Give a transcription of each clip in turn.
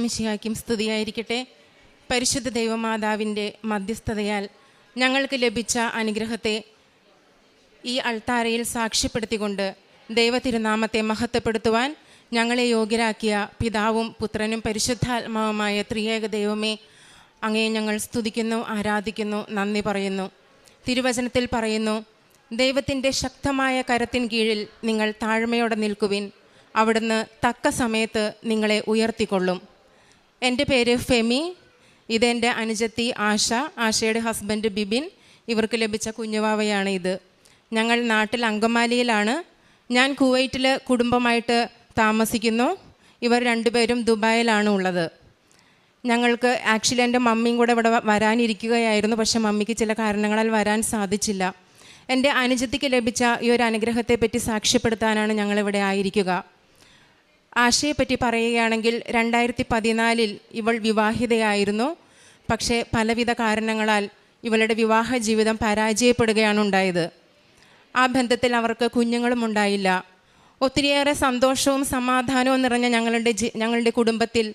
ഈശോമിശിഹാക്കും സ്തുതിയായിരിക്കട്ടെ. പരിശുദ്ധ ദൈവമാതാവിന്റെ മധ്യസ്ഥതയാൽ ഞങ്ങൾക്ക് ലഭിച്ച അനുഗ്രഹത്തെ ഈ അൾത്താരയിൽ സാക്ഷ്യപ്പെടുത്തിക്കൊണ്ട് ദൈവതിരുനാമത്തെ മഹത്വപ്പെടുത്തുവാൻ ഞങ്ങളെ യോഗ്യരാക്കിയ പിതാവും പുത്രനും പരിശുദ്ധാത്മാവുമായ ത്രിയേക ദൈവമേ അങ്ങേ ഞങ്ങൾ സ്തുതിക്കുന്നു ആരാധിക്കുന്നു നന്ദി പറയുന്നു. തിരുവചനത്തിൽ പറയുന്നു ദൈവത്തിന്റെ ശക്തമായ കരത്തിൻ കീഴിൽ നിങ്ങൾ താഴ്മയോടെ നിൽക്കുവിൻ. അവിടുന്ന് തക്ക സമയത്ത് നിങ്ങളെ ഉയർത്തിക്കൊള്ളും. എന്റെ പേര് ഫെമി ഇതെന്റെ അനുജത്തി ആശ ആശയുടെ ഹസ്ബൻഡ് ബിബിൻ ഇവർക്ക് ലഭിച്ച കുഞ്ഞുവാവയാണ് ഇത്. ഞങ്ങൾ നാട്ടിൽ അങ്കമാലിയിലാണ്. ഞാൻ കുവൈറ്റിൽ കുടുംബമായിട്ട് താമസിക്കുന്നു. ഇവർ രണ്ടുപേരും ദുബായിലാണ് ഉള്ളത്. ഞങ്ങൾക്ക് ആക്ച്വലി എന്റെ മമ്മിയും കൂടെ ഇവിടെ വരാനിരിക്കുകയായിരുന്നു. പക്ഷെ മമ്മിക്ക് ചില കാരണങ്ങളാൽ വരാൻ സാധിച്ചില്ല. എന്റെ അനുജത്തിക്ക് ലഭിച്ച ഈ ഒരു അനുഗ്രഹത്തെപ്പറ്റി സാക്ഷ്യപ്പെടുത്താനാണ് ഞങ്ങളിവിടെ ആയിരിക്കുക. ആശയെപ്പറ്റി പറയുകയാണെങ്കിൽ രണ്ടായിരത്തി പതിനാലിൽ ഇവൾ വിവാഹിതയായിരുന്നു. പക്ഷേ പലവിധ കാരണങ്ങളാൽ ഇവളുടെ വിവാഹ ജീവിതം പരാജയപ്പെടുകയാണ് ഉണ്ടായത്. ആ ബന്ധത്തിൽ അവർക്ക് കുഞ്ഞുങ്ങളും ഉണ്ടായില്ല. ഒത്തിരിയേറെ സന്തോഷവും സമാധാനവും നിറഞ്ഞ ഞങ്ങളുടെ ഞങ്ങളുടെ കുടുംബത്തിൽ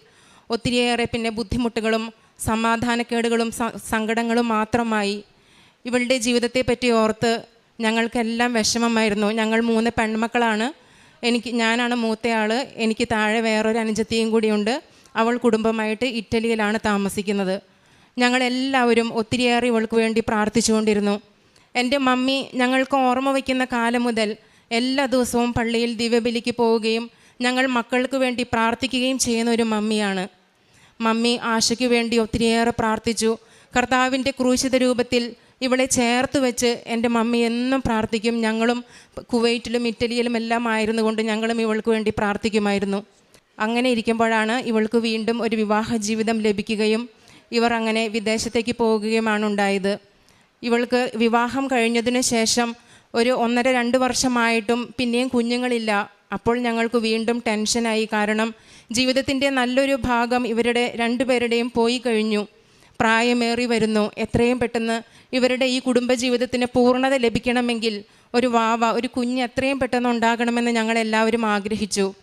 ഒത്തിരിയേറെ പിന്നെ ബുദ്ധിമുട്ടുകളും സമാധാനക്കേടുകളും സങ്കടങ്ങളും മാത്രമായി. ഇവളുടെ ജീവിതത്തെ പറ്റി ഓർത്ത് ഞങ്ങൾക്കെല്ലാം വിഷമമായിരുന്നു. ഞങ്ങൾ മൂന്ന് പെൺമക്കളാണ്. എനിക്ക് ഞാനാണ് മൂത്തയാൾ എനിക്ക് താഴെ വേറൊരു അനുജത്തിയും കൂടിയുണ്ട്. അവൾ കുടുംബമായിട്ട് ഇറ്റലിയിലാണ് താമസിക്കുന്നത്. ഞങ്ങളെല്ലാവരും ഒത്തിരിയേറെ ഇവൾക്ക് വേണ്ടി പ്രാർത്ഥിച്ചുകൊണ്ടിരുന്നു. എന്റെ മമ്മി ഞങ്ങൾക്ക് ഓർമ്മ വയ്ക്കുന്ന കാലം മുതൽ എല്ലാ ദിവസവും പള്ളിയിൽ ദിവ്യബലിക്ക് പോവുകയും ഞങ്ങൾ മക്കൾക്ക് വേണ്ടി പ്രാർത്ഥിക്കുകയും ചെയ്യുന്ന ഒരു മമ്മിയാണ്. മമ്മി ആശയ്ക്ക് വേണ്ടി ഒത്തിരിയേറെ പ്രാർത്ഥിച്ചു. കർത്താവിന്റെ ക്രൂശിത രൂപത്തിൽ ഇവളെ ചേർത്ത് വെച്ച് എന്റെ മമ്മി എന്നും പ്രാർത്ഥിക്കും. ഞങ്ങളും കുവൈറ്റിലും ഇറ്റലിയിലും എല്ലാം ആയിരുന്നു കൊണ്ട് ഞങ്ങളും ഇവൾക്ക് വേണ്ടി പ്രാർത്ഥിക്കുമായിരുന്നു. അങ്ങനെ ഇരിക്കുമ്പോഴാണ് ഇവൾക്ക് വീണ്ടും ഒരു വിവാഹ ജീവിതം ലഭിക്കുകയും ഇവർ അങ്ങനെ വിദേശത്തേക്ക് പോകുകയുമാണ് ഉണ്ടായത്. ഇവൾക്ക് വിവാഹം കഴിഞ്ഞതിന് ശേഷം ഒരു ഒന്നര രണ്ട് വർഷമായിട്ടും പിന്നെയും കുഞ്ഞുങ്ങളില്ല. അപ്പോൾ ഞങ്ങൾക്ക് വീണ്ടും ടെൻഷനായി. കാരണം ജീവിതത്തിന്റെ നല്ലൊരു ഭാഗം ഇവരുടെ രണ്ടുപേരുടെയും പോയി കഴിഞ്ഞു. പ്രായമേറി വരുന്നു. എത്രയും പെട്ടെന്ന് ഇവരുടെ ഈ കുടുംബജീവിതത്തിന് പൂർണത ലഭിക്കണമെങ്കിൽ ഒരു വാവ ഒരു കുഞ്ഞ് എത്രയും പെട്ടെന്ന് ഉണ്ടാകണമെന്ന് ഞങ്ങൾ എല്ലാവരും ആഗ്രഹിച്ചു.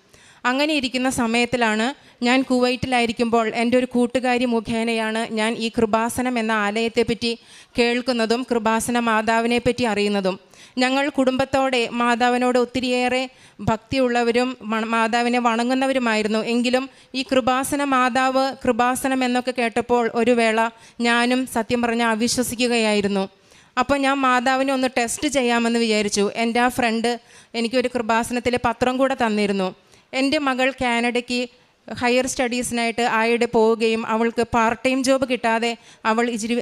അങ്ങനെ ഇരിക്കുന്ന സമയത്തിലാണ് ഞാൻ കുവൈറ്റിലായിരിക്കുമ്പോൾ എന്റെ ഒരു കൂട്ടുകാരി മുഖേനയാണ് ഞാൻ ഈ കൃപാസനം എന്ന ആലയത്തെപ്പറ്റി കേൾക്കുന്നതും കൃപാസന മാതാവിനെ പറ്റി അറിയുന്നതും. ഞങ്ങൾ കുടുംബത്തോടെ മാതാവിനോട് ഒത്തിരിയേറെ ഭക്തിയുള്ളവരും മാതാവിനെ വണങ്ങുന്നവരുമായിരുന്നു. എങ്കിലും ഈ കൃപാസന മാതാവ് കൃപാസനം എന്നൊക്കെ കേട്ടപ്പോൾ ഒരു വേള ഞാനും സത്യം പറഞ്ഞാൽ അവിശ്വസിക്കുകയായിരുന്നു. അപ്പോൾ ഞാൻ മാതാവിനെ ഒന്ന് ടെസ്റ്റ് ചെയ്യാമെന്ന് വിചാരിച്ചു. എന്റെ ആ ഫ്രണ്ട് എനിക്കൊരു കൃപാസനത്തിലെ പത്രം കൂടെ തന്നിരുന്നു. എന്റെ മകൾ കാനഡയ്ക്ക് ഹയർ സ്റ്റഡീസിനായിട്ട് ആയിടെ പോവുകയും അവൾക്ക് പാർട്ട് ടൈം ജോബ് കിട്ടാതെ അവൾ ഇച്ചിരി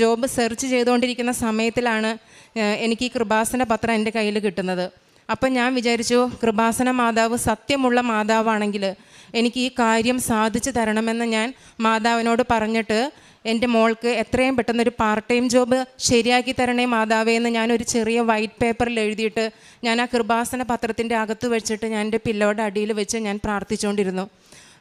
ജോബ് സെർച്ച് ചെയ്തുകൊണ്ടിരിക്കുന്ന സമയത്തിലാണ് എനിക്ക് ഈ കൃപാസന പത്രം എന്റെ കയ്യിൽ കിട്ടുന്നത്. അപ്പം ഞാൻ വിചാരിച്ചു കൃപാസന മാതാവ് സത്യമുള്ള മാതാവാണെങ്കിൽ എനിക്ക് ഈ കാര്യം സാധിച്ചു തരണമെന്ന് ഞാൻ മാതാവിനോട് പറഞ്ഞിട്ട് എന്റെ മോൾക്ക് എത്രയും പെട്ടെന്ന് ഒരു പാർട്ട് ടൈം ജോബ് ശരിയാക്കി തരണേ മാതാവേ എന്ന് ഞാനൊരു ചെറിയ വൈറ്റ് പേപ്പറിൽ എഴുതിയിട്ട് ഞാൻ ആ കൃപാസന പത്രത്തിന്റെ അകത്ത് വെച്ചിട്ട് ഞാൻ എന്റെ പില്ലോയുടെ അടിയിൽ വെച്ച് ഞാൻ പ്രാർത്ഥിച്ചുകൊണ്ടിരുന്നു.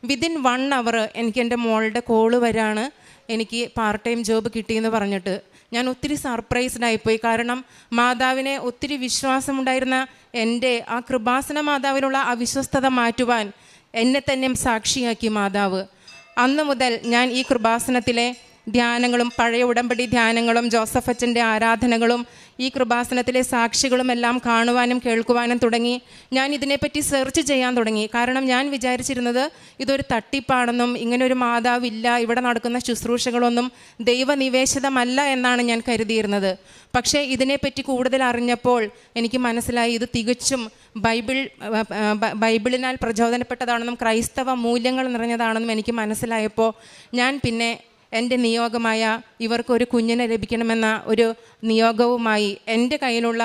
വിതിൻ വൺ അവർ എനിക്ക് എന്റെ മോളുടെ കോൾ വരാണ്. എനിക്ക് പാർട്ട് ടൈം ജോബ് കിട്ടിയെന്ന് പറഞ്ഞിട്ട്. ഞാൻ ഒത്തിരി സർപ്രൈസ്ഡ് ആയിപ്പോയി കാരണം മാതാവിനെ ഒത്തിരി വിശ്വാസമുണ്ടായിരുന്ന എന്റെ ആ കൃപാസന മാതാവിനുള്ള അവിശ്വസ്തത മാറ്റുവാൻ എന്നെ തന്നെ സാക്ഷിയാക്കി മാതാവ്. അന്ന് മുതൽ ഞാൻ ഈ കൃപാസനത്തിലെ ധ്യാനങ്ങളും പഴയ ഉടമ്പടി ധ്യാനങ്ങളും ജോസഫ് അച്ഛന്റെ ആരാധനകളും ഈ കൃപാസനത്തിലെ സാക്ഷികളും എല്ലാം കാണുവാനും കേൾക്കുവാനും തുടങ്ങി. ഞാൻ ഇതിനെപ്പറ്റി സെർച്ച് ചെയ്യാൻ തുടങ്ങി. കാരണം ഞാൻ വിചാരിച്ചിരുന്നത് ഇതൊരു തട്ടിപ്പാണെന്നും ഇങ്ങനൊരു മാതാവില്ല ഇവിടെ നടക്കുന്ന ശുശ്രൂഷകളൊന്നും ദൈവനിവേശിതമല്ല എന്നാണ് ഞാൻ കരുതിയിരുന്നത്. പക്ഷേ ഇതിനെപ്പറ്റി കൂടുതൽ അറിഞ്ഞപ്പോൾ എനിക്ക് മനസ്സിലായി ഇത് തികച്ചും ബൈബിൾ ബൈബിളിനാൽ പ്രചോദനപ്പെട്ടതാണെന്നും ക്രൈസ്തവ മൂല്യങ്ങൾ നിറഞ്ഞതാണെന്നും എനിക്ക് മനസ്സിലായപ്പോൾ ഞാൻ പിന്നെ എന്റെ നിയോഗമായ ഇവർക്കൊരു കുഞ്ഞിനെ ലഭിക്കണമെന്ന ഒരു നിയോഗവുമായി എന്റെ കയ്യിലുള്ള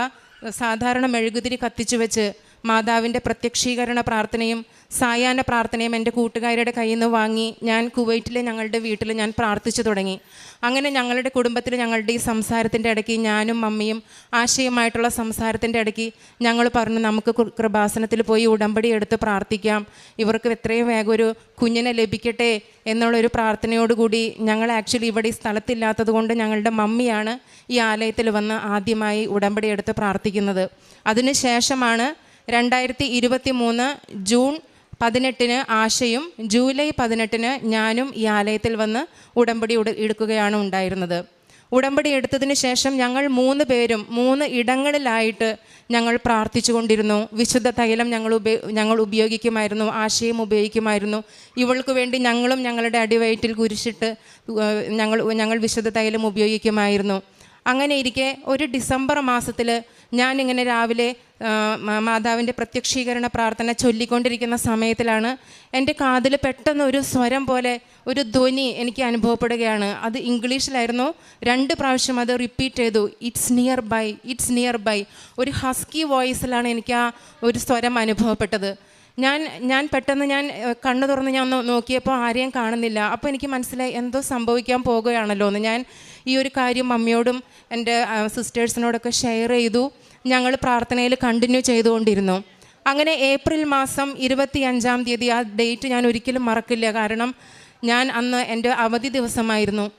സാധാരണ മെഴുകുതിരി കത്തിച്ചു വെച്ച് മാതാവിന്റെ പ്രത്യക്ഷീകരണ പ്രാർത്ഥനയും സായാഹ്ന പ്രാർത്ഥനയും എന്റെ കൂട്ടുകാരുടെ കയ്യിൽ നിന്ന് വാങ്ങി ഞാൻ കുവൈറ്റിലെ ഞങ്ങളുടെ വീട്ടിൽ ഞാൻ പ്രാർത്ഥിച്ചു തുടങ്ങി. അങ്ങനെ ഞങ്ങളുടെ കുടുംബത്തിൽ ഞങ്ങളുടെ ഈ സംസാരത്തിന്റെ ഇടയ്ക്ക് ഞാനും മമ്മിയും ആശയമായിട്ടുള്ള സംസാരത്തിന്റെ ഇടയ്ക്ക് ഞങ്ങൾ പറഞ്ഞു നമുക്ക് കൃപാസനത്തിൽ പോയി ഉടമ്പടി എടുത്ത് പ്രാർത്ഥിക്കാം. ഇവർക്ക് എത്രയും വേഗം ഒരു കുഞ്ഞിനെ ലഭിക്കട്ടെ എന്നുള്ളൊരു പ്രാർത്ഥനയോടുകൂടി ഞങ്ങൾ ആക്ച്വലി ഇവിടെ ഈ സ്ഥലത്തില്ലാത്തത് കൊണ്ട് ഞങ്ങളുടെ മമ്മിയാണ് ഈ ആലയത്തിൽ വന്ന് ആദ്യമായി ഉടമ്പടി എടുത്ത് പ്രാർത്ഥിക്കുന്നത്. അതിനുശേഷമാണ് രണ്ടായിരത്തി ഇരുപത്തി മൂന്ന് ജൂൺ പതിനെട്ടിന് ആശയും ജൂലൈ പതിനെട്ടിന് ഞാനും ഈ ആലയത്തിൽ വന്ന് ഉടമ്പടി എടുക്കുകയാണ് ഉണ്ടായിരുന്നത്. ഉടമ്പടി എടുത്തതിന് ശേഷം ഞങ്ങൾ മൂന്ന് പേരും മൂന്ന് ഇടങ്ങളിലായിട്ട് ഞങ്ങൾ പ്രാർത്ഥിച്ചു കൊണ്ടിരുന്നു വിശുദ്ധ തൈലം ഞങ്ങൾ ഉപയോ ഞങ്ങൾ ഉപയോഗിക്കുമായിരുന്നു ആശയം ഉപയോഗിക്കുമായിരുന്നു. ഇവൾക്ക് വേണ്ടി ഞങ്ങളും ഞങ്ങളുടെ അടിവയറ്റിൽ കുരിശിട്ട് ഞങ്ങൾ ഞങ്ങൾ വിശുദ്ധ തൈലം ഉപയോഗിക്കുമായിരുന്നു. അങ്ങനെ ഇരിക്കെ ഒരു ഡിസംബർ മാസത്തിൽ ഞാനിങ്ങനെ രാവിലെ മാതാവിന്റെ പ്രത്യക്ഷീകരണ പ്രാർത്ഥന ചൊല്ലിക്കൊണ്ടിരിക്കുന്ന സമയത്തിലാണ് എന്റെ കാതിൽ പെട്ടെന്ന് ഒരു സ്വരം പോലെ ഒരു ധ്വനി എനിക്ക് അനുഭവപ്പെടുകയാണ്. അത് ഇംഗ്ലീഷിലായിരുന്നു. രണ്ട് പ്രാവശ്യം അത് റിപ്പീറ്റ് ചെയ്തു. It's near by it's near by ഒരു ഹസ്കി വോയിസിലാണ് എനിക്ക് ആ ഒരു സ്വരം അനുഭവപ്പെട്ടത്. ഞാൻ ഞാൻ പെട്ടെന്ന് ഞാൻ കണ്ണു തുറന്ന് ഞാൻ നോക്കിയപ്പോൾ ആരെയും കാണുന്നില്ല. അപ്പോൾ എനിക്ക് മനസ്സിലായി എന്തോ സംഭവിക്കാൻ പോകുകയാണല്ലോ എന്ന് ഞാൻ ഈ ഒരു കാര്യം മമ്മിയോടും എന്റെ സിസ്റ്റേഴ്സിനോടൊക്കെ ഷെയർ ചെയ്തു. ഞങ്ങൾ പ്രാർത്ഥനയിൽ കണ്ടിന്യൂ ചെയ്തുകൊണ്ടിരുന്നു. അങ്ങനെ ഏപ്രിൽ മാസം ഇരുപത്തി അഞ്ചാം തീയതി ആ ഡേറ്റ് ഞാൻ ഒരിക്കലും മറക്കില്ല. കാരണം ഞാൻ അന്ന് എന്റെ അവധി ദിവസമായിരുന്നു.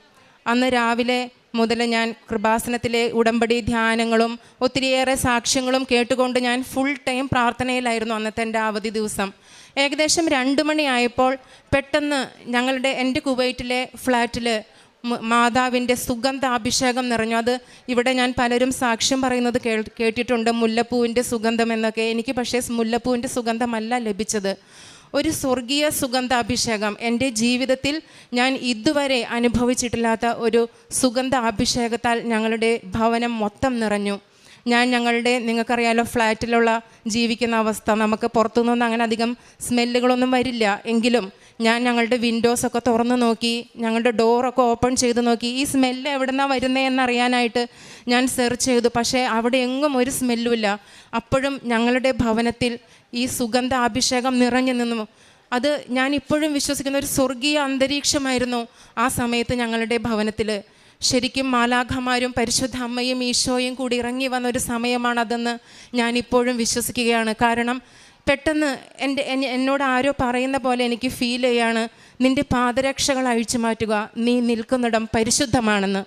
അന്ന് രാവിലെ മുതൽ ഞാൻ കൃപാസനത്തിലെ ഉടമ്പടി ധ്യാനങ്ങളും ഒത്തിരിയേറെ സാക്ഷ്യങ്ങളും കേട്ടുകൊണ്ട് ഞാൻ ഫുൾ ടൈം പ്രാർത്ഥനയിലായിരുന്നു അന്നത്തെ എന്റെ അവധി ദിവസം. ഏകദേശം രണ്ട് മണിയായപ്പോൾ പെട്ടെന്ന് ഞങ്ങളുടെ എന്റെ കുവൈറ്റിലെ ഫ്ലാറ്റിൽ മാതാവിന്റെ സുഗന്ധാഭിഷേകം നിറഞ്ഞു. അത് ഇവിടെ ഞാൻ പലരും സാക്ഷ്യം പറയുന്നത് കേൾ കേട്ടിട്ടുണ്ട്. മുല്ലപ്പൂവിന്റെ സുഗന്ധം എന്നൊക്കെ. എനിക്ക് പക്ഷേ മുല്ലപ്പൂവിന്റെ സുഗന്ധമല്ല ലഭിച്ചത്. ഒരു സ്വർഗീയ സുഗന്ധാഭിഷേകം. എന്റെ ജീവിതത്തിൽ ഞാൻ ഇതുവരെ അനുഭവിച്ചിട്ടില്ലാത്ത ഒരു സുഗന്ധ അഭിഷേകത്താൽ ഞങ്ങളുടെ ഭവനം മൊത്തം നിറഞ്ഞു. ഞാൻ ഞങ്ങളുടെ നിങ്ങൾക്കറിയാലോ ഫ്ലാറ്റിലുള്ള ജീവിക്കുന്ന അവസ്ഥ. നമുക്ക് പുറത്തുനിന്നൊന്നും അങ്ങനെ അധികം സ്മെല്ലുകളൊന്നും വരില്ല. എങ്കിലും ഞാൻ ഞങ്ങളുടെ വിൻഡോസ് ഒക്കെ തുറന്ന് നോക്കി ഞങ്ങളുടെ ഡോറൊക്കെ ഓപ്പൺ ചെയ്ത് നോക്കി. ഈ സ്മെല്ല് എവിടെ നിന്നാണ് വരുന്നതെന്ന് അറിയാനായിട്ട് ഞാൻ സെർച്ച് ചെയ്തു. പക്ഷേ അവിടെ എങ്ങും ഒരു സ്മെല്ലുമില്ല അപ്പോഴും ഞങ്ങളുടെ ഭവനത്തിൽ ഈ സുഗന്ധ അഭിഷേകം നിറഞ്ഞു നിന്നു. അത് ഞാൻ ഇപ്പോഴും വിശ്വസിക്കുന്ന ഒരു സ്വർഗീയ അന്തരീക്ഷമായിരുന്നു ആ സമയത്ത് ഞങ്ങളുടെ ഭവനത്തിൽ. ശരിക്കും മാലാഖമാരും പരിശുദ്ധ അമ്മയും ഈശോയും കൂടി ഇറങ്ങി വന്ന ഒരു സമയമാണതെന്ന് ഞാനിപ്പോഴും വിശ്വസിക്കുകയാണ്. കാരണം പെട്ടെന്ന് എന്റെ എന്നോട് ആരോ പറയുന്ന പോലെ എനിക്ക് ഫീൽ ചെയ്യാണ്. നിന്റെ പാദരക്ഷകൾ അഴിച്ചു മാറ്റുക. നീ നിൽക്കുന്നിടം പരിശുദ്ധമാണെന്ന്.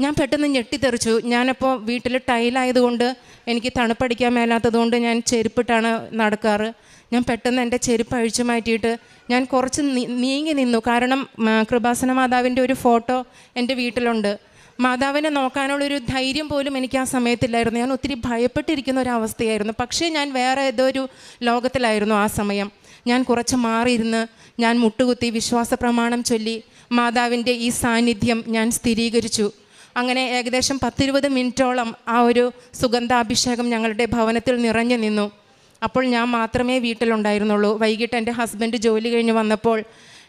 ഞാൻ പെട്ടെന്ന് ഞെട്ടിത്തെറിച്ചു. ഞാനപ്പോൾ വീട്ടിൽ ടൈലായതുകൊണ്ട് എനിക്ക് തണുപ്പടിക്കാൻ മേലാത്തതുകൊണ്ട് ഞാൻ ചെരുപ്പിട്ടാണ് നടക്കാറ്. ഞാൻ പെട്ടെന്ന് എന്റെ ചെരുപ്പ് അഴിച്ചു മാറ്റിയിട്ട് ഞാൻ കുറച്ച് നീങ്ങി നിന്നു. കാരണം കൃപാസന മാതാവിന്റെ ഒരു ഫോട്ടോ എന്റെ വീട്ടിലുണ്ട്. മാതാവിനെ നോക്കാനുള്ളൊരു ധൈര്യം പോലും എനിക്ക് ആ സമയത്തില്ലായിരുന്നു. ഞാൻ ഒത്തിരി ഭയപ്പെട്ടിരിക്കുന്ന ഒരു അവസ്ഥയായിരുന്നു പക്ഷേ ഞാൻ വേറെ ഏതോ ഒരു ലോകത്തിലായിരുന്നു ആ സമയം. ഞാൻ കുറച്ച് മാറിയിരുന്ന് ഞാൻ മുട്ടുകുത്തി വിശ്വാസ പ്രമാണം ചൊല്ലി മാതാവിന്റെ ഈ സാന്നിധ്യം ഞാൻ സ്ഥിരീകരിച്ചു. അങ്ങനെ ഏകദേശം പത്തിരുപത് മിനിറ്റോളം ആ ഒരു സുഗന്ധാഭിഷേകം ഞങ്ങളുടെ ഭവനത്തിൽ നിറഞ്ഞു നിന്നു. അപ്പോൾ ഞാൻ മാത്രമേ വീട്ടിലുണ്ടായിരുന്നുള്ളൂ. വൈകിട്ട് എന്റെ ഹസ്ബൻഡ് ജോലി കഴിഞ്ഞ് വന്നപ്പോൾ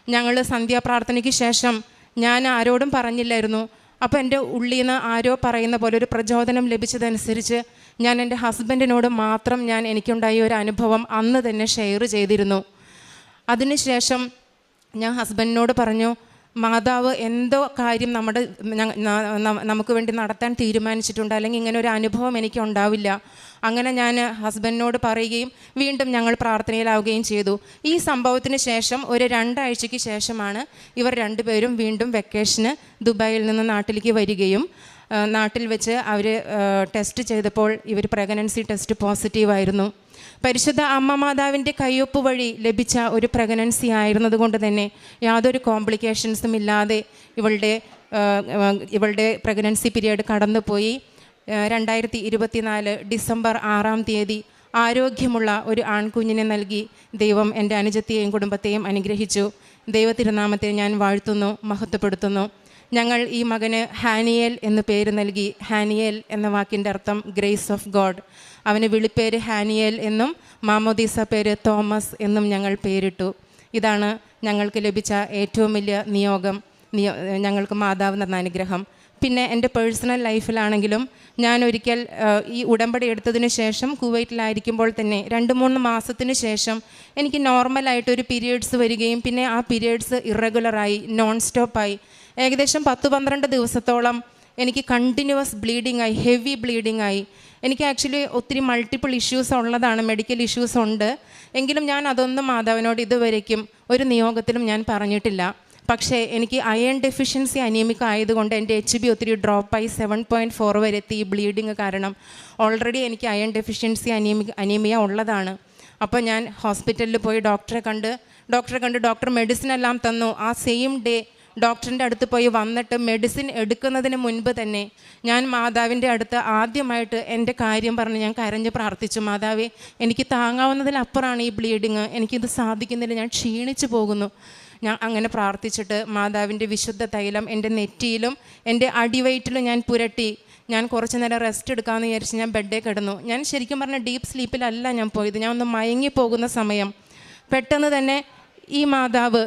ഞങ്ങൾ സന്ധ്യാപ്രാർത്ഥനയ്ക്ക് ശേഷം ഞാൻ ആരോടും പറഞ്ഞില്ലായിരുന്നു. അപ്പോൾ എന്റെ ഉള്ളിൽ നിന്ന് ആരോ പറയുന്ന പോലെ ഒരു പ്രചോദനം ലഭിച്ചതനുസരിച്ച് ഞാൻ എന്റെ ഹസ്ബൻഡിനോട് മാത്രം ഞാൻ എനിക്കുണ്ടായ ഒരു അനുഭവം അന്ന് തന്നെ ഷെയർ ചെയ്തിരുന്നു. അതിനുശേഷം ഞാൻ ഹസ്ബൻഡിനോട് പറഞ്ഞു മാതാവ് എന്തോ കാര്യം നമ്മുടെ നമുക്ക് വേണ്ടി നടത്താൻ തീരുമാനിച്ചിട്ടുണ്ട്. അല്ലെങ്കിൽ ഇങ്ങനെ ഒരു അനുഭവം എനിക്ക് ഉണ്ടാവില്ല. അങ്ങനെ ഞാൻ ഹസ്ബൻഡിനോട് പറയുകയും വീണ്ടും ഞങ്ങൾ പ്രാർത്ഥനയിലാവുകയും ചെയ്തു. ഈ സംഭവത്തിന് ശേഷം ഒരു രണ്ടാഴ്ചയ്ക്ക് ശേഷമാണ് ഇവർ രണ്ടുപേരും വീണ്ടും വെക്കേഷന് ദുബായിൽ നിന്ന് നാട്ടിലേക്ക് വരികയും നാട്ടിൽ വെച്ച് അവർ ടെസ്റ്റ് ചെയ്തപ്പോൾ ഇവർ പ്രഗ്നൻസി ടെസ്റ്റ് പോസിറ്റീവായിരുന്നു പരിശുദ്ധ അമ്മ മാതാവിന്റെ കയ്യൊപ്പ് വഴി ലഭിച്ച ഒരു പ്രഗ്നൻസി ആയിരുന്നതുകൊണ്ട് തന്നെ യാതൊരു കോംപ്ലിക്കേഷൻസും ഇല്ലാതെ ഇവളുടെ ഇവളുടെ പ്രഗ്നൻസി പീരീഡ് കടന്നുപോയി. രണ്ടായിരത്തി ഇരുപത്തിനാല് ഡിസംബർ ആറാം തീയതി ആരോഗ്യമുള്ള ഒരു ആൺകുഞ്ഞിനെ നൽകി ദൈവം എന്റെ അനുജത്തെയും കുടുംബത്തെയും അനുഗ്രഹിച്ചു. ദൈവത്തിരുനാമത്തെ ഞാൻ വാഴ്ത്തുന്നു മഹത്വപ്പെടുത്തുന്നു. ഞങ്ങൾ ഈ മകന് ഹാനിയേൽ എന്ന് പേര് നൽകി. ഹാനിയേൽ എന്ന വാക്കിന്റെ അർത്ഥം ഗ്രേസ് ഓഫ് ഗോഡ്. അവന് വിളിപ്പേര് ഹാനിയേൽ എന്നും മാമോദീസ പേര് തോമസ് എന്നും ഞങ്ങൾ പേരിട്ടു. ഇതാണ് ഞങ്ങൾക്ക് ലഭിച്ച ഏറ്റവും വലിയ നിയോഗം. നിയോ ഞങ്ങൾക്ക് മാതാവ് തന്ന അനുഗ്രഹം. പിന്നെ എന്റെ പേഴ്സണൽ ലൈഫിലാണെങ്കിലും ഞാൻ ഒരിക്കൽ ഈ ഉടമ്പടി എടുത്തതിന് ശേഷം കുവൈറ്റിലായിരിക്കുമ്പോൾ തന്നെ രണ്ട് മൂന്ന് മാസത്തിന് ശേഷം എനിക്ക് നോർമലായിട്ട് ഒരു പീരിയഡ്സ് വരികയും പിന്നെ ആ പീരിയഡ്സ് ഇറഗുലറായി നോൺ സ്റ്റോപ്പായി ഏകദേശം പത്ത് പന്ത്രണ്ട് ദിവസത്തോളം എനിക്ക് കണ്ടിന്യൂസ് ബ്ലീഡിംഗ് ആയി ഹെവി ബ്ലീഡിംഗ് ആയി. എനിക്ക് ആക്ച്വലി ഒത്തിരി മൾട്ടിപ്പിൾ ഇഷ്യൂസ് ഉള്ളതാണ് മെഡിക്കൽ ഇഷ്യൂസ് ഉണ്ട്. എങ്കിലും ഞാൻ അതൊന്നും മാധവനോട് ഇതുവരേക്കും ഒരു നിയോഗത്തിലും ഞാൻ പറഞ്ഞിട്ടില്ല. പക്ഷേ എനിക്ക് അയൺ ഡെഫിഷ്യൻസി അനീമിക് ആയതുകൊണ്ട് എന്റെ എച്ച് ബി ഒത്തിരി ഡ്രോപ്പായി സെവൻ പോയിന്റ് ഫോർ വരെ എത്തി ഈ ബ്ലീഡിങ് കാരണം ഓൾറെഡി എനിക്ക് അയൺ ഡെഫിഷ്യൻസി അനീമിക് അനീമിയ ഉള്ളതാണ്. അപ്പോൾ ഞാൻ ഹോസ്പിറ്റലിൽ പോയി ഡോക്ടറെ കണ്ട് ഡോക്ടറെ കണ്ട് ഡോക്ടർ മെഡിസിൻ എല്ലാം തന്നു. ആ സെയിം ഡേ ഡോക്ടറിന്റെ അടുത്ത് പോയി വന്നിട്ട് മെഡിസിൻ എടുക്കുന്നതിന് മുൻപ് തന്നെ ഞാൻ മാതാവിന്റെ അടുത്ത് ആദ്യമായിട്ട് എന്റെ കാര്യം പറഞ്ഞ് ഞാൻ കരഞ്ഞ് പ്രാർത്ഥിച്ചു. മാതാവേ എനിക്ക് താങ്ങാവുന്നതിലപ്പുറമാണ് ഈ ബ്ലീഡിങ് എനിക്കിത് സാധിക്കുന്നില്ല. ഞാൻ ക്ഷീണിച്ചു പോകുന്നു. ഞാൻ അങ്ങനെ പ്രാർത്ഥിച്ചിട്ട് മാതാവിന്റെ വിശുദ്ധ തൈലം എന്റെ നെറ്റിയിലും എന്റെ അടിവയറ്റിലും ഞാൻ പുരട്ടി. ഞാൻ കുറച്ച് നേരം റെസ്റ്റ് എടുക്കാമെന്ന് വിചാരിച്ച് ഞാൻ ബെഡേ കിടന്നു. ഞാൻ ശരിക്കും പറഞ്ഞ ഡീപ്പ് സ്ലീപ്പിലല്ല ഞാൻ പോയത്. ഞാൻ ഒന്ന് മയങ്ങി പോകുന്ന സമയം പെട്ടെന്ന് തന്നെ ഈ മാതാവ്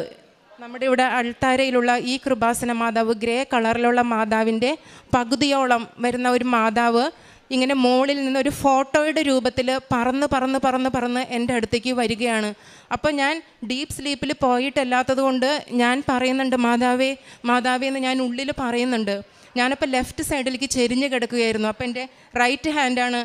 നമ്മുടെ ഇവിടെ അൾത്താരയിലുള്ള ഈ കൃപാസന മാതാവ് ഗ്രേ കളറിലുള്ള മാതാവിന്റെ പകുതിയോളം വരുന്ന ഒരു മാതാവ് ഇങ്ങനെ മോളിൽ നിന്ന് ഒരു ഫോട്ടോയുടെ രൂപത്തിൽ പറന്ന് പറന്ന് പറന്ന് പറന്ന് എന്റെ അടുത്തേക്ക് വരികയാണ്. അപ്പോൾ ഞാൻ ഡീപ്പ് സ്ലീപ്പിൽ പോയിട്ടല്ലാത്തത് കൊണ്ട് ഞാൻ പറയുന്നുണ്ട് മാതാവേ മാതാവേ എന്ന് ഞാൻ ഉള്ളിൽ പറയുന്നുണ്ട്. ഞാനപ്പോൾ ലെഫ്റ്റ് സൈഡിലേക്ക് ചെരിഞ്ഞ് കിടക്കുകയായിരുന്നു. അപ്പോൾ എന്റെ റൈറ്റ് ഹാൻഡാണ്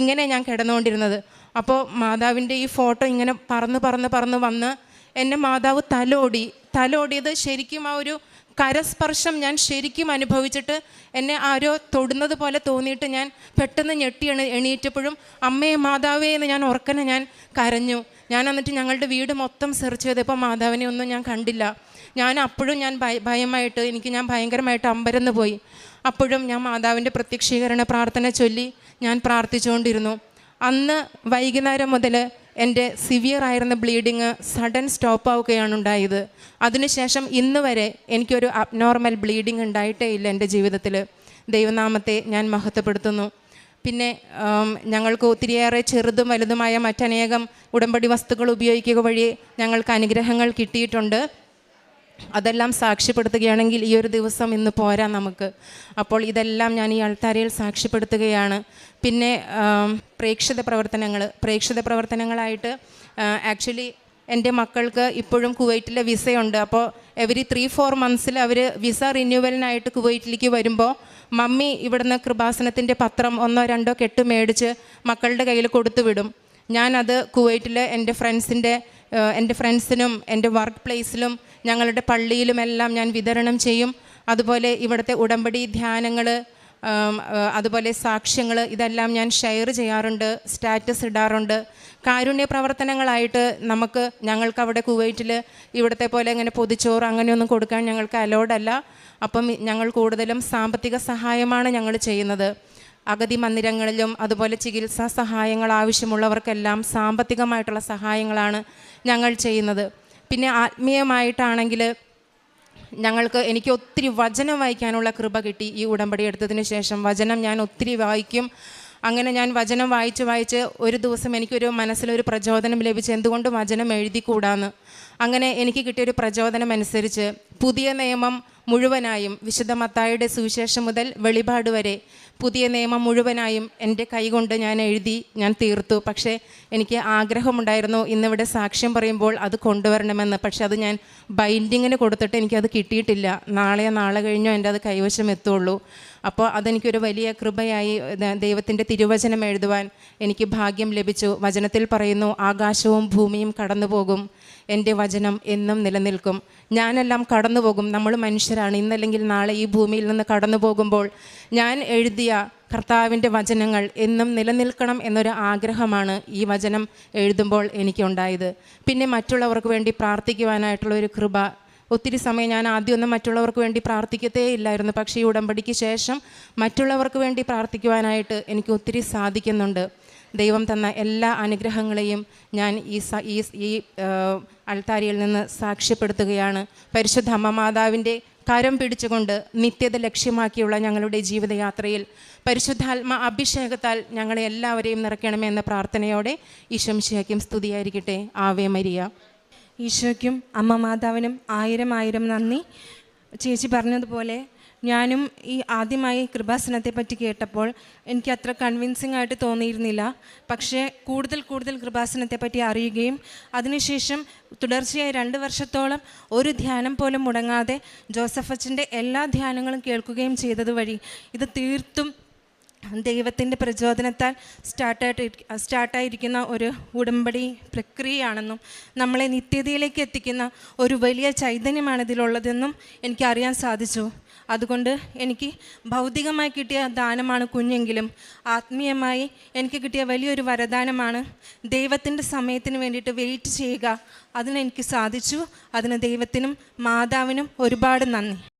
ഇങ്ങനെ ഞാൻ കിടന്നുകൊണ്ടിരുന്നത്. അപ്പോൾ മാതാവിന്റെ ഈ ഫോട്ടോ ഇങ്ങനെ പറന്ന് പറന്ന് പറന്ന് വന്ന് എന്നെ മാതാവ് തലോടി. തലോടിയത് ശരിക്കും ആ ഒരു കരസ്പർശം ഞാൻ ശരിക്കും അനുഭവിച്ചിട്ട് എന്നെ ആരോ തൊടുന്നത് പോലെ തോന്നിയിട്ട് ഞാൻ പെട്ടെന്ന് ഞെട്ടി എണി എണീറ്റപ്പോഴും അമ്മയെ മാതാവേ എന്ന് ഞാൻ ഉറക്കനെ ഞാൻ കരഞ്ഞു. ഞാൻ എന്നിട്ട് ഞങ്ങളുടെ വീട് മൊത്തം സെർച്ച് ചെയ്തപ്പോൾ മാതാവിനെ ഒന്നും ഞാൻ കണ്ടില്ല. ഞാൻ അപ്പോഴും ഞാൻ ഭയ ഭയമായിട്ട് എനിക്ക് ഞാൻ ഭയങ്കരമായിട്ട് അമ്പരന്ന് പോയി. അപ്പോഴും ഞാൻ മാതാവിന്റെ പ്രത്യക്ഷീകരണ പ്രാർത്ഥന ചൊല്ലി ഞാൻ പ്രാർത്ഥിച്ചുകൊണ്ടിരുന്നു. അന്ന് വൈകുന്നേരം മുതൽ എന്റെ സിവിയർ ആയിരുന്ന ബ്ലീഡിങ് സഡൻ സ്റ്റോപ്പ് ആവുകയാണ് ഉണ്ടായത്. അതിനുശേഷം ഇന്ന് വരെ എനിക്കൊരു അബ്നോർമൽ ബ്ലീഡിങ് ഉണ്ടായിട്ടേ ഇല്ല എന്റെ ജീവിതത്തിൽ ദൈവനാമത്തെ ഞാൻ മഹത്വപ്പെടുത്തുന്നു. പിന്നെ ഞങ്ങൾക്ക് ഒത്തിരിയേറെ ചെറുതും വലുതുമായ മറ്റനേകം ഉടമ്പടി വസ്തുക്കൾ ഉപയോഗിക്കുക വഴി ഞങ്ങൾക്ക് അനുഗ്രഹങ്ങൾ കിട്ടിയിട്ടുണ്ട്. അതെല്ലാം സാക്ഷ്യപ്പെടുത്തുകയാണെങ്കിൽ ഈ ഒരു ദിവസം ഇന്ന് പോരാ നമുക്ക്. അപ്പോൾ ഇതെല്ലാം ഞാൻ ഈ അൾത്താരയിൽ സാക്ഷ്യപ്പെടുത്തുകയാണ്. പിന്നെ പ്രേക്ഷിത പ്രവർത്തനങ്ങൾ പ്രേക്ഷിത പ്രവർത്തനങ്ങളായിട്ട് ആക്ച്വലി എന്റെ മക്കൾക്ക് ഇപ്പോഴും കുവൈറ്റിലെ വിസയുണ്ട്. അപ്പോൾ എവരി ത്രീ ഫോർ മന്ത്സിൽ അവർ വിസ റിന്യൂവലിനായിട്ട് കുവൈറ്റിലേക്ക് വരുമ്പോൾ മമ്മി ഇവിടുന്ന് കൃപാസനത്തിന്റെ പത്രം ഒന്നോ രണ്ടോ കെട്ട് മേടിച്ച് മക്കളുടെ കയ്യിൽ കൊടുത്തു വിടും ഞാനത് കുവൈറ്റിലെ എന്റെ ഫ്രണ്ട്സിന്റെ എന്റെ ഫ്രണ്ട്സിനും എന്റെ വർക്ക് പ്ലേസിലും ഞങ്ങളുടെ പള്ളിയിലുമെല്ലാം ഞാൻ വിതരണം ചെയ്യും. അതുപോലെ ഇവിടുത്തെ ഉടമ്പടി ധ്യാനങ്ങൾ അതുപോലെ സാക്ഷ്യങ്ങൾ ഇതെല്ലാം ഞാൻ ഷെയർ ചെയ്യാറുണ്ട് സ്റ്റാറ്റസ് ഇടാറുണ്ട്. കാരുണ്യ പ്രവർത്തനങ്ങളായിട്ട് നമുക്ക് ഞങ്ങൾക്ക് അവിടെ കുവൈറ്റിൽ ഇവിടുത്തെ പോലെ ഇങ്ങനെ പൊതിച്ചോറ് അങ്ങനെയൊന്നും കൊടുക്കാൻ ഞങ്ങൾക്ക് അലോഡല്ല. അപ്പം ഞങ്ങൾ കൂടുതലും സാമ്പത്തിക സഹായമാണ് ഞങ്ങൾ ചെയ്യുന്നത്. അഗതി മന്ദിരങ്ങളിലും അതുപോലെ ചികിത്സാ സഹായങ്ങൾ ആവശ്യമുള്ളവർക്കെല്ലാം സാമ്പത്തികമായിട്ടുള്ള സഹായങ്ങളാണ് ഞങ്ങൾ ചെയ്യുന്നത്. പിന്നെ ആത്മീയമായിട്ടാണെങ്കിൽ ഞങ്ങൾക്ക് എനിക്ക് ഒത്തിരി വചനം വായിക്കാനുള്ള കൃപ കിട്ടി ഈ ഉടമ്പടി എടുത്തതിന് ശേഷം. വചനം ഞാൻ ഒത്തിരി വായിക്കും. അങ്ങനെ ഞാൻ വചനം വായിച്ച് വായിച്ച് ഒരു ദിവസം എനിക്കൊരു മനസ്സിലൊരു പ്രചോദനം ലഭിച്ച് എന്തുകൊണ്ട് വചനം എഴുതിക്കൂടാന്ന്. അങ്ങനെ എനിക്ക് കിട്ടിയൊരു പ്രചോദനം അനുസരിച്ച് പുതിയ നിയമം മുഴുവനായും വിശുദ്ധ മത്തായുടെ സുവിശേഷം മുതൽ വെളിപാട് വരെ പുതിയ നിയമം മുഴുവനായും എന്റെ കൈകൊണ്ട് ഞാൻ എഴുതി ഞാൻ തീർത്തു. പക്ഷേ എനിക്ക് ആഗ്രഹമുണ്ടായിരുന്നു ഇന്നിവിടെ സാക്ഷ്യം പറയുമ്പോൾ അത് കൊണ്ടുവരണമെന്ന്. പക്ഷേ അത് ഞാൻ ബൈൻഡിങ്ങിന് കൊടുത്തിട്ട് എനിക്കത് കിട്ടിയിട്ടില്ല. നാളെയോ നാളെ കഴിഞ്ഞോ എന്റെ അത് കൈവശം എത്തുള്ളൂ. അപ്പോൾ അതെനിക്കൊരു വലിയ കൃപയായി ദൈവത്തിന്റെ തിരുവചനം എഴുതുവാൻ എനിക്ക് ഭാഗ്യം ലഭിച്ചു. വചനത്തിൽ പറയുന്നു ആകാശവും ഭൂമിയും കടന്നു പോകും എന്റെ വചനം എന്നും നിലനിൽക്കും. ഞാനെല്ലാം കടന്നു പോകും നമ്മൾ മനുഷ്യരാണ്. ഇന്നല്ലെങ്കിൽ നാളെ ഈ ഭൂമിയിൽ നിന്ന് കടന്നു പോകുമ്പോൾ ഞാൻ എഴുതിയ കർത്താവിന്റെ വചനങ്ങൾ എന്നും നിലനിൽക്കണം എന്നൊരു ആഗ്രഹമാണ് ഈ വചനം എഴുതുമ്പോൾ എനിക്കുണ്ടായത്. പിന്നെ മറ്റുള്ളവർക്ക് വേണ്ടി പ്രാർത്ഥിക്കുവാനായിട്ടുള്ള ഒരു കൃപ. ഒത്തിരി സമയം ഞാൻ ആദ്യമൊന്നും മറ്റുള്ളവർക്ക് വേണ്ടി പ്രാർത്ഥിക്കത്തേ ഇല്ലായിരുന്നു. പക്ഷേ ഈ ഉടമ്പടിക്ക് ശേഷം മറ്റുള്ളവർക്ക് വേണ്ടി പ്രാർത്ഥിക്കുവാനായിട്ട് എനിക്ക് ഒത്തിരി സാധിക്കുന്നുണ്ട്. ദൈവം തന്ന എല്ലാ അനുഗ്രഹങ്ങളെയും ഞാൻ ഈ ഈ ഈ അൾത്താരിയിൽ നിന്ന് സാക്ഷ്യപ്പെടുത്തുകയാണ്. പരിശുദ്ധ അമ്മ മാതാവിന്റെ കരം പിടിച്ചുകൊണ്ട് നിത്യത ലക്ഷ്യമാക്കിയുള്ള ഞങ്ങളുടെ ജീവിതയാത്രയിൽ പരിശുദ്ധാത്മ അഭിഷേകത്താൽ ഞങ്ങളെ എല്ലാവരെയും നിറയ്ക്കണമെന്ന പ്രാർത്ഥനയോടെ ഈശംശയ്ക്കും സ്തുതിയായിരിക്കട്ടെ. ആവേ മരിയ. ഈശോയ്ക്കും അമ്മ മാതാവിനും ആയിരം ആയിരം നന്ദി. ചേച്ചി പറഞ്ഞതുപോലെ ഞാനും ഈ ആദ്യമായി കൃപാസനത്തെ പറ്റി കേട്ടപ്പോൾ എനിക്ക് അത്ര കൺവിൻസിംഗ് ആയിട്ട് തോന്നിയിരുന്നില്ല. പക്ഷേ കൂടുതൽ കൂടുതൽ കൃപാസനത്തെ പറ്റി അറിയുകയും അതിനുശേഷം തുടർച്ചയായി രണ്ട് വർഷത്തോളം ഒരു ധ്യാനം പോലും മുടങ്ങാതെ ജോസഫ് അച്ഛന്റെ എല്ലാ ധ്യാനങ്ങളും കേൾക്കുകയും ചെയ്തത് വഴി ഇത് തീർത്തും ദൈവത്തിന്റെ പ്രചോദനത്താൽ സ്റ്റാർട്ടായിട്ട് സ്റ്റാർട്ടായിരിക്കുന്ന ഒരു ഉടമ്പടി പ്രക്രിയയാണെന്നും നമ്മളെ നിത്യതയിലേക്ക് എത്തിക്കുന്ന ഒരു വലിയ ചൈതന്യമാണ് ഇതിലുള്ളതെന്നും എനിക്കറിയാൻ സാധിച്ചു. അതുകൊണ്ട് എനിക്ക് ഭൗതികമായി കിട്ടിയ ദാനമാണ് കുഞ്ഞെങ്കിലും. ആത്മീയമായി എനിക്ക് കിട്ടിയ വലിയൊരു വരദാനമാണ് ദൈവത്തിന്റെ സമയത്തിന് വേണ്ടിയിട്ട് വെയിറ്റ് ചെയ്യുക. അതിനെനിക്ക് സാധിച്ചു. അതിന് ദൈവത്തിനും മാതാവിനും ഒരുപാട് നന്ദി.